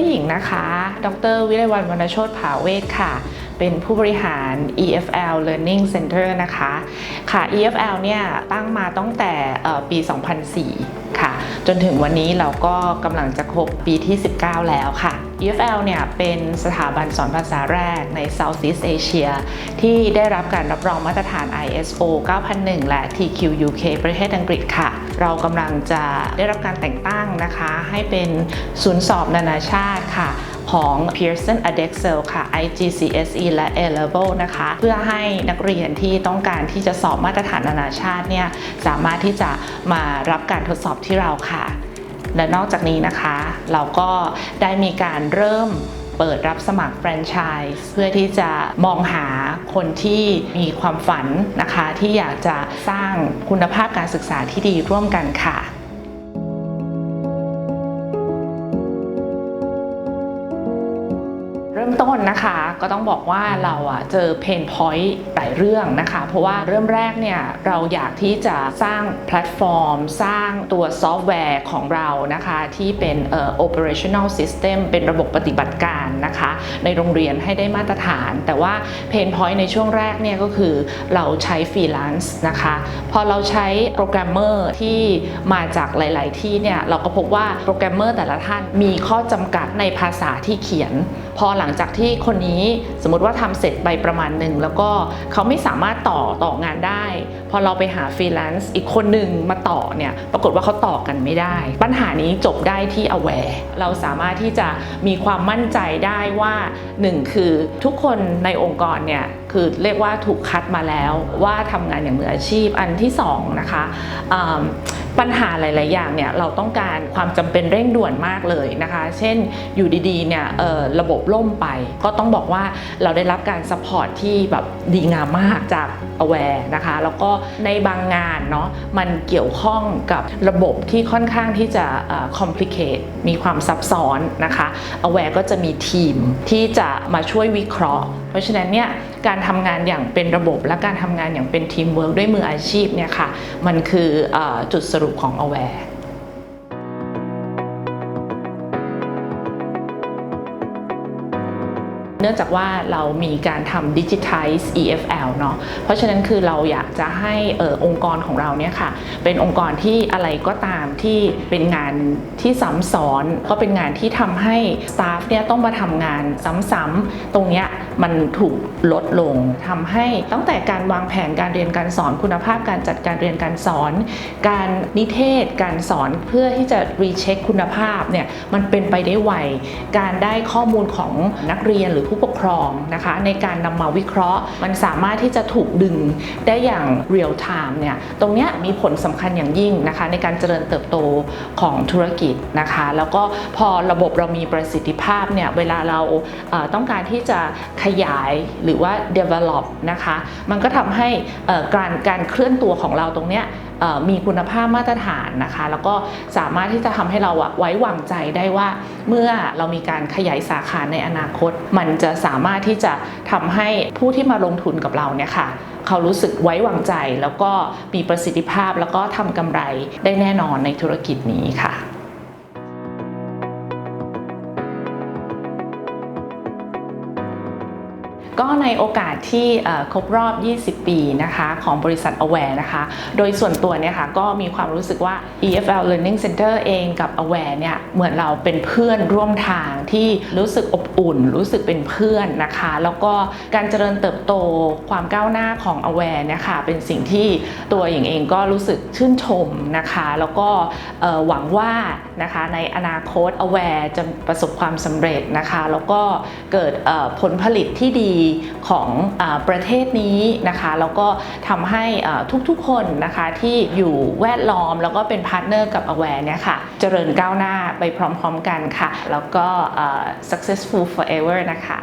รหญิงนะคะ ดรวิไลวันวรรณโชตผาเวทค่ะ เป็นผู้บริหาร EFL Learning Center นะคะ ค่ะ EFL เนี่ยตั้งมาตั้งแต่ปี 2004 จนถึงวันนี้เราก็กำลังจะครบปีที่ 19 แล้วค่ะ EFL เนี่ยเป็นสถาบันสอนภาษาแรกใน Southeast Asia ที่ได้รับการรับรองมาตรฐาน ISO 9001 และ TQUK ประเทศอังกฤษค่ะ เรากำลังจะได้รับการแต่งตั้งนะคะ ให้เป็นศูนย์สอบนานาชาติค่ะ ของ Pearson Edexcel ค่ะ IGCSE และ A-Level นะคะ เพื่อให้นักเรียนที่ต้องการที่จะสอบมาตรฐานนานาชาติเนี่ยสามารถที่จะมารับการทดสอบที่เราค่ะ และนอกจากนี้นะคะ เราก็ได้มีการเริ่มเปิดรับสมัครแฟรนไชส์เพื่อที่จะมองหาคนที่มีความฝันนะคะ ที่อยากจะสร้างคุณภาพการศึกษาที่ดีร่วมกันค่ะ ต้นนะคะ ก็ต้องบอกว่าเราอะเจอเพนพอยต์หลายเรื่องนะคะ เพราะว่าเริ่มแรกเนี่ยเราอยากที่จะสร้างแพลตฟอร์ม สร้างตัวซอฟต์แวร์ของเรานะคะ ที่เป็นเอ่อ operational system เป็นระบบปฏิบัติการนะคะ ในโรงเรียนให้ได้มาตรฐาน แต่ว่าเพนพอยต์ในช่วงแรกเนี่ยก็คือเราใช้ฟรีแลนซ์นะคะ พอเราใช้โปรแกรมเมอร์ที่มาจากหลาย ๆ ที่เนี่ยเราก็พบว่าโปรแกรมเมอร์แต่ละท่านมีข้อจำกัดในภาษาที่เขียน พอหลังจากที่คนนี้สมมติว่าทำเสร็จไปประมาณหนึ่งแล้วก็เขาไม่สามารถต่อต่องานได้ พอเราไปหาฟรีแลนซ์อีกคนหนึ่งมาต่อเนี่ยปรากฏว่าเขาต่อกันไม่ได้ ปัญหานี้จบได้ที่ aware เราสามารถที่จะมีความมั่นใจได้ว่าหนึ่งคือทุกคนในองค์กรเนี่ยคือเรียกว่าถูกคัดมาแล้วว่าทำงานอย่างมืออาชีพอันที่สองนะคะ ปัญหาหลาย ๆ อย่างเนี่ยเราต้องการความจำเป็นเร่งด่วนมากเลยนะคะ เช่นอยู่ดี ๆ เนี่ยระบบล่มไป ก็ต้องบอกว่าเราได้รับการซัพพอร์ตที่แบบดีงามมากจาก aware นะคะ แล้วก็ในบางงานเนาะมันเกี่ยวข้องกับระบบที่ค่อนข้างที่จะเอ่อ complicate มีความซับซ้อนนะคะ aware ก็จะมีทีมที่จะมาช่วยวิเคราะห์ เพราะฉะนั้นเนี่ยการทำงานอย่างเป็นระบบและการทำงานอย่างเป็นทีมเวิร์กด้วยมืออาชีพเนี่ยค่ะมันคือออจุดสรุปปของ aware เนื่องจากว่าเรามีการทำ digitize EFL เนาะเพราะฉะนั้นคือเราอยากจะให้ออองค์กรของเราเนี่ยค่ะเป็นองค์กรที่อะไรก็ตามที่เป็นงานที่ซ้ำซ้อน ก็เป็นงานที่ทำให้ staff เนี่ยต้องมาทำงานซ้ำๆตรงเนี้ยมันถูกลดลงทำให้ตั้งแต่การวางแผนการเรียนการสอนคุณภาพการจัดการเรียนการสอน การนิเทศการสอนเพื่อที่จะรีเช็คคุณภาพเนี่ยมันเป็นไปได้ไวการได้ข้อมูลของนักเรียนหรือผู้ปกครองนะคะ ในการนำมาวิเคราะห์ มันสามารถที่จะถูกดึงได้อย่างเรียลไทม์เนี่ยตรงนี้มีผลสำคัญอย่างยิ่งนะคะ ในการเจริญเติบโตของธุรกิจนะคะ แล้วก็พอระบบเรามีประสิทธิภาพเนี่ยเวลาเราต้องการที่จะขยายหรือว่า develop นะคะ มันก็ทำให้การการเคลื่อนตัวของเราตรงนี้มีคุณภาพมาตรฐานนะคะ แล้วก็สามารถที่จะทำให้เราไว้วางใจได้ว่า เมื่อเรามีการขยายสาขาในอนาคต มันจะสามารถที่จะทำให้ผู้ที่มาลงทุนกับเราเนี่ยค่ะเขารู้สึกไว้วางใจแล้วก็มีประสิทธิภาพแล้วก็ทำกำไรได้แน่นอนในธุรกิจนี้ค่ะ ก็ในโอกาสที่ครบรอบ 20 ปีนะคะของบริษัท Aware นะคะ โดยส่วนตัวเนี่ยค่ะก็มีความรู้สึกว่า EFL Learning Center เองกับ Aware เนี่ยเหมือนเราเป็นเพื่อนร่วมทางที่รู้สึกอบอุ่น รู้สึกเป็นเพื่อนนะคะ แล้วก็การเจริญเติบโตความก้าวหน้าของ Aware เนี่ยค่ะเป็นสิ่งที่ตัวอย่างเองก็รู้สึกชื่นชมนะคะ แล้วก็หวังว่านะคะในอนาคต Aware จะประสบความสำเร็จนะคะ แล้วก็เกิดผลผลิตที่ดีของอประเทศนี้นะคะแล้วก็ทำให้ทุกๆคนนะคะที่อยู่แวดล้อมแล้วก็เป็นพาร์ทเนอร์กับ Aware เนี่ยค่ะเจริญก้าวหน้าไปพร้อมๆกันค่ะ แล้วก็ successful forever นะคะ